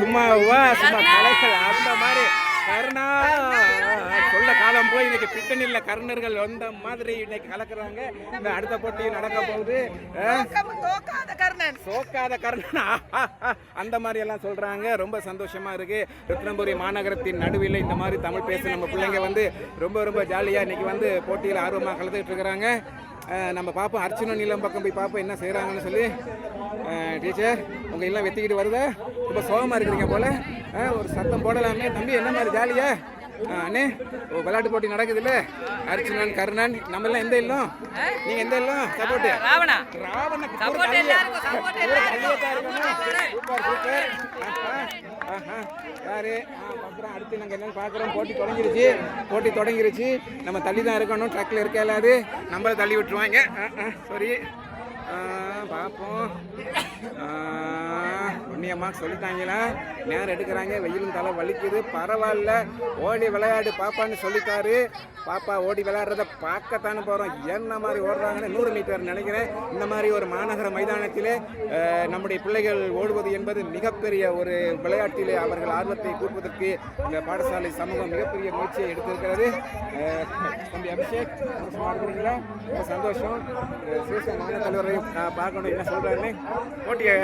சும்மாவா சும்மா கலைகள் அந்த மாதிரி. கருணா சொல்ல காலம் போய் இன்னைக்கு பிட்டணியில் கருணர்கள் வந்த மாதிரி இன்னைக்கு கலக்குறாங்க. இந்த அடுத்த போட்டி நடக்க போகுது. சோக்காத கர்ணன். ஆஹா, அந்த மாதிரி எல்லாம் சொல்றாங்க. ரொம்ப சந்தோஷமா இருக்கு. ரத்னபுரி மாநகரத்தின் நடுவில் இந்த மாதிரி தமிழ் பேச நம்ம பிள்ளைங்க வந்து ரொம்ப ரொம்ப ஜாலியா இன்னைக்கு வந்து போட்டியில் ஆர்வமாக கலந்துட்டு இருக்கிறாங்க. நம்ம பார்ப்போம் அர்ச்சனை நீளம் பக்கம் போய் பார்ப்போம் என்ன செய்றாங்கன்னு சொல்லி. டீச்சர் உங்க எல்லாம் வெத்திக்கிட்டு வருதா? ரொம்ப சோகமா இருக்கிறீங்க போல. ஒரு சத்தம் போடலாமே. தம்பி என்ன மாதிரி ஜாலியா? அண்ணே ஓ, விளையாட்டு போட்டி நடக்குதுல்ல? அர்ச்சனன் கருணன் நம்ம எல்லாம் எந்த இல்லம் நீங்க எந்த இல்லம் சப்போர்ட் ராவணா. பூரா தள்ளியே- எல்லாருக்கும், பூரா எல்லாருக்கும். யாரு? பார்க்குறோம். அடுத்து நாங்கள் என்னன்னு பார்க்குறோம். போட்டி தொடங்கிருச்சு. போட்டி தொடங்கிருச்சு. நம்ம தள்ளி தான் இருக்கணும் ட்ரக்கில் இருக்க இல்லாது? நம்மள தள்ளி விட்டுருவாங்க. சாரி பார்ப்போம். ஒன்னியம்மா சொல்லிட்டாங்களா? நேரம் எடுக்கிறாங்க. வெயிலும் தலை வலிக்குது. பரவாயில்ல. ஓடி விளையாடு பாப்பான்னு சொல்லிட்டாரு. பாப்பா ஓடி விளையாடுறத பார்க்கத்தானே போகிறோம் என்ன மாதிரி ஓடுறாங்கன்னு நூறு மீட்டர் நினைக்கிறேன். இந்த மாதிரி ஒரு மாநகர மைதானத்திலே நம்முடைய பிள்ளைகள் ஓடுவது என்பது மிகப்பெரிய ஒரு விளையாட்டிலே அவர்கள் ஆர்வத்தை கூட்டுவதற்கு இந்த பாடசாலை சமூகம் மிகப்பெரிய முயற்சியை எடுத்திருக்கிறது. தம்பி அபிஷேக் சந்தோஷமா ரொம்ப சந்தோஷம். சிவசேன மாநில தலைவரையும் பார்க்கணும். என்ன சொல்கிறாருன்னு போட்டியை.